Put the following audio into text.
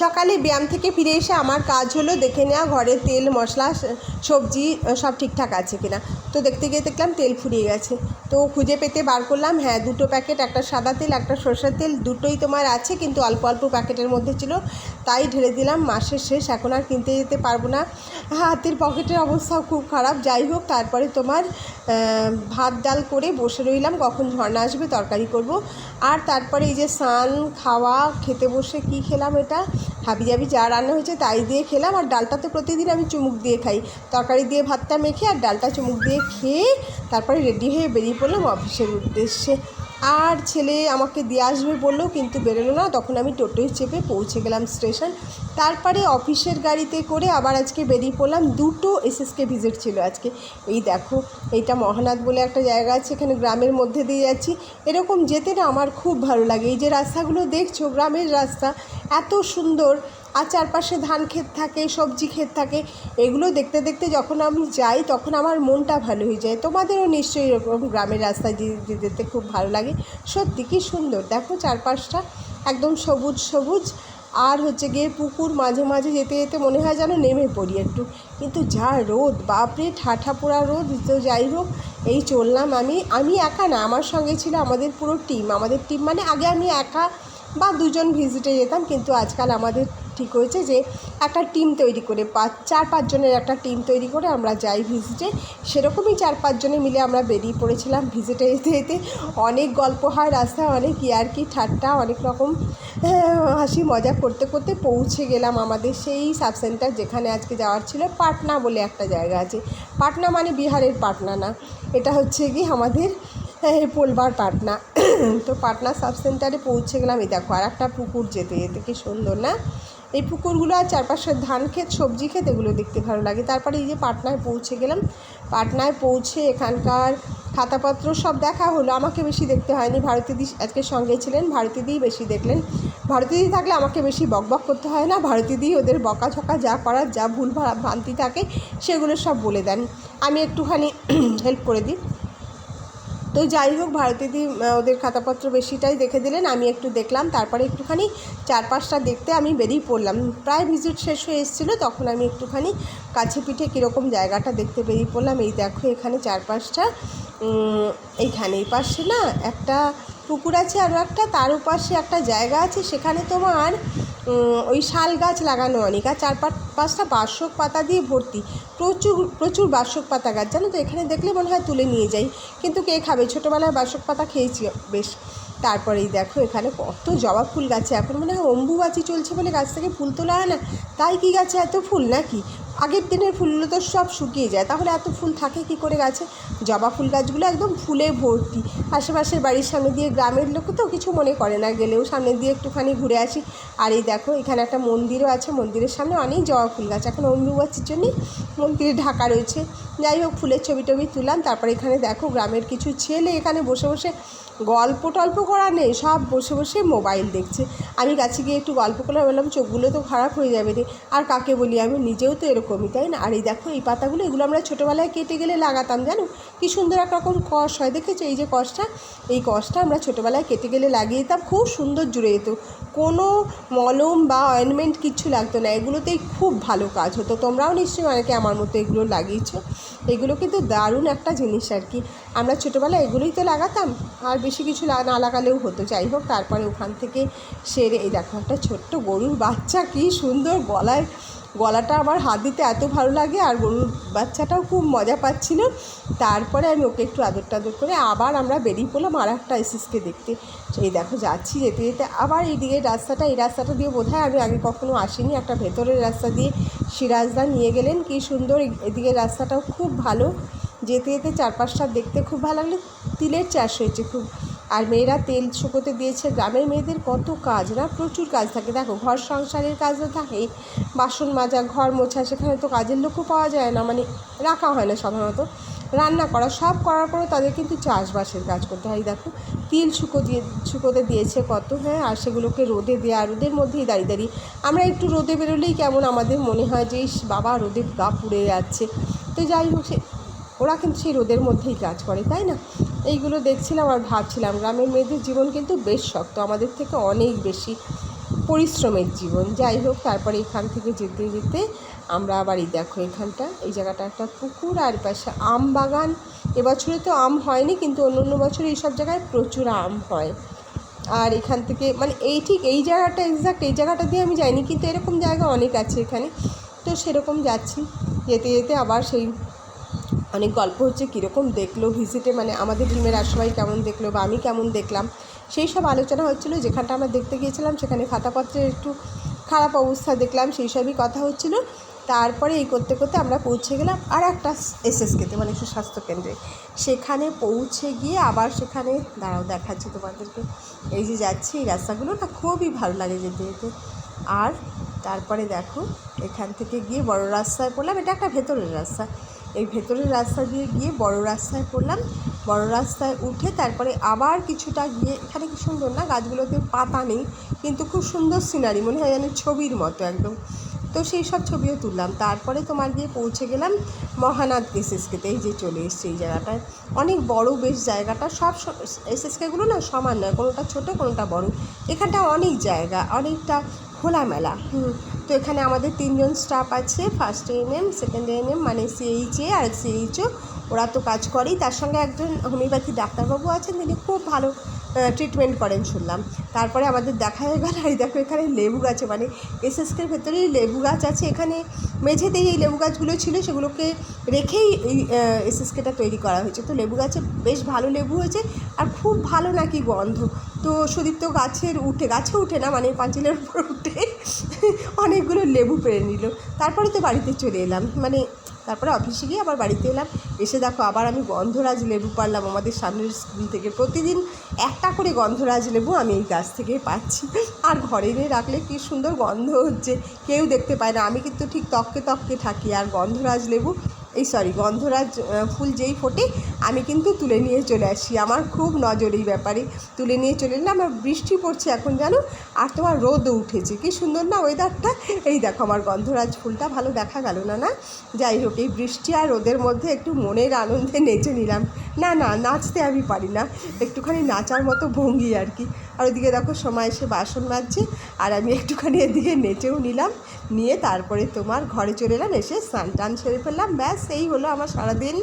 সকালে ব্যায়াম থেকে ফিরে এসে আমার কাজ হলো দেখে নেওয়া, ঘরে তেল, মশলা সবজি সব ঠিকঠাক আছে কিনা। তো দেখতে গিয়ে দেখলাম তেল ফুরিয়ে গেছে। তো খুঁজে পেতে বার করলাম হ্যাঁ দুটো প্যাকেট, একটা সাদা তেল, একটা সরষের তেল, দুটোই তোমার আছে, কিন্তু অল্প অল্প প্যাকেটের মধ্যে ছিল। তাই ঢেলে দিলাম, মাসের শেষ, এখন আর কিনতে যেতে পারব না। হাতের পকেটের অবস্থাও খুব খারাপ। যাই হোক, তারপরে তোমার ভাত, ডাল করে বসে রইলাম, কখন ঝর্ণা আসবে, তরকারি করব। আর তারপরে এই যে স্নান, খাওয়া, খেতে বসে কি খেলাম এটা? হাবিজাবি যা রান্না হয়েছে তাই দিয়ে খেলাম আর ডালটা তো প্রতিদিন আমি চুমুক দিয়ে খাই। তরকারি দিয়ে ভাতটা মেখে আর ডালটা চুমুক দিয়ে খেয়ে তারপরে রেডি হয়ে বেরিয়ে পড়লাম অফিসের উদ্দেশ্যে। আর ছেলে আমাকে দিয়ে আসবে বলল, কিন্তু বেরোলো না। তখন আমি টোটোয় চেপে পৌঁছে গেলাম স্টেশন। তারপরে অফিসের গাড়িতে করে আবার আজকে বেরিয়ে পড়লাম। দুটো এসএসকে ভিজিট ছিল আজকে। এই দেখো এইটা মহানাথ বলে একটা জায়গা আছে, এখানে গ্রামের মধ্যে দিয়ে যাচ্ছি। এরকম যেতে না আমার খুব ভালো লাগে। এই যে রাস্তাগুলো দেখছ, গ্রামের রাস্তা, এত সুন্দর। আর চারপাশে ধান ক্ষেত থাকে, সবজি ক্ষেত থাকে, এগুলো দেখতে দেখতে যখন আমি যাই তখন আমার মনটা ভালো হয়ে যায়। তোমাদেরও নিশ্চয়ই এরকম গ্রামের রাস্তায় যেতে খুব ভালো লাগে। সত্যি কি সুন্দর। দেখো চারপাশটা একদম সবুজ সবুজ। আর হচ্ছে গিয়ে পুকুর মাঝে মাঝে যেতে যেতে মনে হয় যেন নেমে পড়ি একটু। কিন্তু যা রোদ, বাপরে, ঠাঠা পোড়া রোদ, তো যাই হোক, এই চললাম আমি। আমি একা না, আমার সঙ্গে ছিল আমাদের পুরো টিম আমাদের টিম মানে আগে আমি একা বা দুজন ভিজিটে যেতাম, কিন্তু আজকাল আমাদের ঠিক হয়েছে যে একটা টিম তৈরি করে পাঁচ চার পাঁচজনের একটা টিম তৈরি করে আমরা যাই ভিজিটে। সেরকমই চার পাঁচজনে মিলে আমরা বেরিয়ে পড়েছিলাম ভিজিটে যেতে যেতে। অনেক গল্প হয় রাস্তায়, অনেক ইয়ার্কি, ঠাট্টা, অনেক রকম হাসি মজা করতে করতে পৌঁছে গেলাম আমাদের সেই সাব সেন্টার যেখানে আজকে যাওয়ার ছিল পাটনা বলে একটা জায়গা আছে। পাটনা মানে বিহারের পাটনা না, এটা হচ্ছে কি আমাদের পোলবার পাটনা। তো পাটনা সাব সেন্টারে পৌঁছে গেলাম। এই দেখো আর একটা পুকুর যেতে যেতে, কি সুন্দর না? এই পুকুরগুলো আর চারপাশে ধান ক্ষেত, সবজি ক্ষেত, এগুলো দেখতে ভালো লাগে। তারপরে এই যে পাটনায় পৌঁছে গেলাম। পাটনায় পৌঁছে এখানকার খাতাপত্র সব দেখা হলো। আমাকে বেশি দেখতে হয়নি। ভারতীদি আজকে সঙ্গে ছিলেন। ভারতীদিই বেশি দেখলেন। ভারতীদি থাকলে আমাকে বেশি বকবক করতে হয় না। ভারতীদি ওদের বকাঝকা যা করার, যা ভুল ভ্রান্তি থাকে, সেগুলো সব বলে দেন। আমি একটুখানি হেল্প করে দিই। তো যাই হোক ভারতীদি ওদের খাতাপত্র বেশিটাই দেখে দিলেন। আমি একটু দেখলাম, তারপরে একটুখানি চারপাশটা দেখতে আমি বেরিয়ে পড়লাম। প্রায় ভিজিট শেষ হয়ে এসেছিল, তখন আমি একটুখানি কাছে পিঠে কীরকম জায়গাটা দেখতে বেরিয়ে পড়লাম। এই দেখো এখানে চারপাশটা এইখানে এই পাশে না একটা পুকুর আছে আরও একটা, তার পাশে একটা জায়গা আছে, সেখানে তোমার ওই শাল গাছ লাগানো অনেক, আর চার পাঁচ, পাঁচটা বাসক পাতা দিয়ে ভর্তি। প্রচুর প্রচুর বার্ষক পাতা গাছ, জানো তো? এখানে দেখলে মনে হয় তুলে নিয়ে যাই, কিন্তু কে খাবে? ছোটোবেলায় বার্ষক পাতা খেয়েছি বেশ। তারপরেই দেখো, এখানে কত জবা ফুল গাছে, এখন মনে হয় অম্বুবাচি চলছে বলে গাছ থেকে ফুল তোলা হয় না। তাই কি গাছে এত ফুল নাকি? আগের দিনের ফুলগুলো তো সব শুকিয়ে যায়, তাহলে এত ফুল থাকে কি করে গাছে? জবা ফুল গাছগুলো একদম ফুলে ভর্তি। আশেপাশের বাড়ির সামনে দিয়ে গ্রামের লোক তো কিছু মনে করে না। গেলেও সামনে দিয়ে একটুখানি ঘুরে আসি। আর এই দেখো, এখানে একটা মন্দিরও আছে। মন্দিরের সামনে অনেক জবা ফুল গাছ। এখন অম্বুবাচির জন্যই মন্দিরে ঢাকা রয়েছে। যাই হোক, ফুলের ছবি টবি তুললাম তারপরে এখানে দেখো, গ্রামের কিছু ছেলে এখানে বসে বসে গল্প টল্প করা নেই। সব বসে বসে মোবাইল দেখছে। আমি কাছে গিয়ে একটু গল্প করে বললাম, চোখগুলো তো খারাপ হয়ে যাবে রে। আর কাকে বলি আমি? নিজেও তো এরকমই, তাই না? আর এই দেখো, এই পাতাগুলো, এগুলো আমরা ছোটোবেলায় কেটে গেলে লাগাতাম, জানো? কি সুন্দর এক রকম কষ হয়, দেখেছ? এই যে কষটা এই কষটা আমরা ছোটোবেলায় কেটে গেলে লাগিয়ে দিতাম খুব সুন্দর জুড়ে যেত। কোনো মলম বা অয়েনমেন্ট কিচ্ছু লাগতো না, এগুলোতেই খুব ভালো কাজ হতো। তোমরাও নিশ্চয়ই অনেকে আমার মতো এগুলো লাগিয়েছো। এগুলো কিন্তু দারুণ একটা জিনিস আর কি। আমরা ছোটোবেলায় এগুলোই তো লাগাতাম, আর বেশি কিছু না লাগালেও হতো। যাই হোক, তারপরে ওখান থেকে সেরে, এই দেখো একটা ছোট্ট গরুর বাচ্চা, কি সুন্দর গলায় গলাটা আমার হাত দিতে এত ভালো লাগে আর গরুর বাচ্চাটাও খুব মজা পাচ্ছিল। তারপরে আমি ওকে একটু আদর টাদর করে আবার আমরা বেরিয়ে পড়লাম আর একটা এসিসকে দেখতে। এই দেখো, যাচ্ছি যেতে যেতে। আবার এইদিকে রাস্তাটা, এই রাস্তাটা দিয়ে বোধ আমি আগে কখনো আসিনি। একটা ভেতরের রাস্তা দিয়ে সিরাজদা নিয়ে গেলেন। কি সুন্দর এদিকে রাস্তাটাও খুব ভালো। যেতে যেতে চারপাশটা দেখতে খুব ভালো লাগল। তিলের চাষ হয়েছে খুব। আর মেয়েরা তেল শুকোতে দিয়েছে। গ্রামের মেয়েদের কত কাজ, না? প্রচুর কাজ থাকে। দেখো, ঘর সংসারের কাজ তো থাকেই বাসন মাজা, ঘর মোছা, সেখানে তো কাজের লোকও পাওয়া যায় না মানে রাখা হয় না সাধারণত। রান্না করা, সব করার পরেও তাদের কিন্তু চাষবাসের কাজ করতে হয়। দেখো, তিল শুকো দিয়ে, শুকোতে দিয়েছে কত হ্যাঁ? আর সেগুলোকে রোদে দেওয়া রোদের মধ্যেই দাঁড়িয়ে দাঁড়িয়ে। আমরা একটু রোদে বেরোলেই কেমন আমাদের মনে হয় যে বাবা, রোদে গা পুড়ে যাচ্ছে। তো যাই হোক, সে ওরা কিন্তু সেই রোদের মধ্যেই কাজ করে, তাই না? এইগুলো দেখছিলাম আর ভাবছিলাম, গ্রামের মেয়েদের জীবন কিন্তু বেশ শক্ত, আমাদের থেকে অনেক বেশি পরিশ্রমের জীবন। যাই হোক, তারপরে এখান থেকে যেতে যেতে আমরা আবার, এই দেখো এখানটা, এই জায়গাটা একটা পুকুর আর পাশে আম বাগান। এবছরে তো আম হয়নি, কিন্তু অন্য অন্য বছর এইসব জায়গায় প্রচুর আম হয়। আর এখান থেকে মানে এই ঠিক এই জায়গাটা এক্সাক্ট এই জায়গাটা দিয়ে আমি যাইনি, কিন্তু এরকম জায়গা অনেক আছে এখানে। তো সেরকম যাচ্ছি, যেতে যেতে আবার সেই অনেক গল্প হচ্ছে কীরকম দেখল ভিজিটে মানে আমাদের রুমের আর সবাই কেমন দেখল বা আমি কেমন দেখলাম, সেই সব আলোচনা হচ্ছিল। যেখানটা আমরা দেখতে গিয়েছিলাম সেখানে খাতাপত্রের একটু খারাপ অবস্থা দেখলাম, সেই সবই কথা হচ্ছিল। তারপরে এই করতে করতে আমরা পৌঁছে গেলাম আর একটা এসএসকেতে মানে একটু স্বাস্থ্যকেন্দ্রে সেখানে পৌঁছে গিয়ে আবার সেখানে, দাঁড়াও দেখাচ্ছি তোমাদেরকে, এই যে যাচ্ছি এই রাস্তাগুলো না খুবই ভালো লাগে যেতে যেতে। আর তারপরে দেখো, এখান থেকে গিয়ে বড় রাস্তায় পড়লাম, এটা একটা ভেতরের রাস্তা। এই ভেতরের রাস্তা দিয়ে গিয়ে বড় রাস্তায় পড়লাম। বড় রাস্তায় উঠে তারপরে আবার কিছুটা গিয়ে, এখানে কি সুন্দর না? গাছগুলোতে পাতা নেই, কিন্তু খুব সুন্দর সিনারি মনে হয় যেন ছবির মতো একদম। তো সেই সব ছবিও তুললাম। তারপরে তোমার গিয়ে পৌঁছে গেলাম মহানাথ এসএসকেতে এই যে চলে এসছে এই জায়গাটায়। অনেক বড় বেশ জায়গাটা। সব এসএসকেগুলো না সমান নয়, কোনোটা ছোটো, কোনোটা বড়। এখানটা অনেক জায়গা, অনেকটা খোলামেলা। হুম, তো এখানে আমাদের তিনজন স্টাফ আছে ফার্স্ট এএনএম সেকেন্ড এএনএম মানে সিএইচএ আর সিএইচও ওরা তো কাজ করেই। তার সঙ্গে একজন হোমিওপ্যাথি ডাক্তারবাবু আছেন, তিনি খুব ভালো ট্রিটমেন্ট করেন শুনলাম। তারপরে আমাদের দেখা হয়ে গেল এই দেখো এখানে লেবু গাছে মানে এসএসকের ভেতরেই লেবু গাছ আছে। এখানে মেঝেতেই এই লেবু গাছগুলো ছিল, সেগুলোকে রেখেই এই এসএসকেটা তৈরি করা হয়েছে। তো লেবু গাছে বেশ ভালো লেবু হয়েছে, আর খুব ভালো নাকি গন্ধ। তো সুদীপ্ত গাছের উঠে, গাছে উঠে না মানে পাঁচিলের উপর উঠে অনেকগুলো লেবু পেরে নিল। তারপরে তো বাড়িতে চলে এলাম। মানে তারপরে অফিসে গিয়ে আবার বাড়িতে এলাম। এসে দেখো আবার আমি গন্ধরাজ লেবু পারলাম আমাদের সামনের স্কুল থেকে প্রতিদিন একটা করে গন্ধরাজ লেবু আমি এই গাছ থেকে পাচ্ছি। আর ঘরে এনে রাখলে কী সুন্দর গন্ধ হচ্ছে, কেউ দেখতে পায় না। আমি কিন্তু ঠিক তককে তককে থাকি আর গন্ধরাজ লেবু এই সরি গন্ধরাজ ফুল যেই ফোটে, আমি কিন্তু তুলে নিয়ে চলে আসি। আমার খুব নজর এই ব্যাপারে। তুলে নিয়ে চলে এলাম আমার বৃষ্টি পড়ছে এখন জানো, আর তোমার রোদও উঠেছে। কি সুন্দর না ওয়েদারটা এই দেখো আমার গন্ধরাজ ফুলটা, ভালো দেখা গেল না না? যাই হোক, এই বৃষ্টি আর রোদের মধ্যে একটু মনের আনন্দে নেচে নিলাম। না না, নাচতে আমি পারি না। একটুখানি নাচার মতো ভঙ্গি আর কি। আর ওইদিকে দেখো সময় এসে বাসন মাজছে, আর আমি একটুখানি এদিকে নেচেও নিলাম। নিয়ে তারপরে তোমার ঘরে চলে এলাম, এসে স্নান টান সেরে ফেললাম, ব্যাস। এই হলো আমার সারাদিন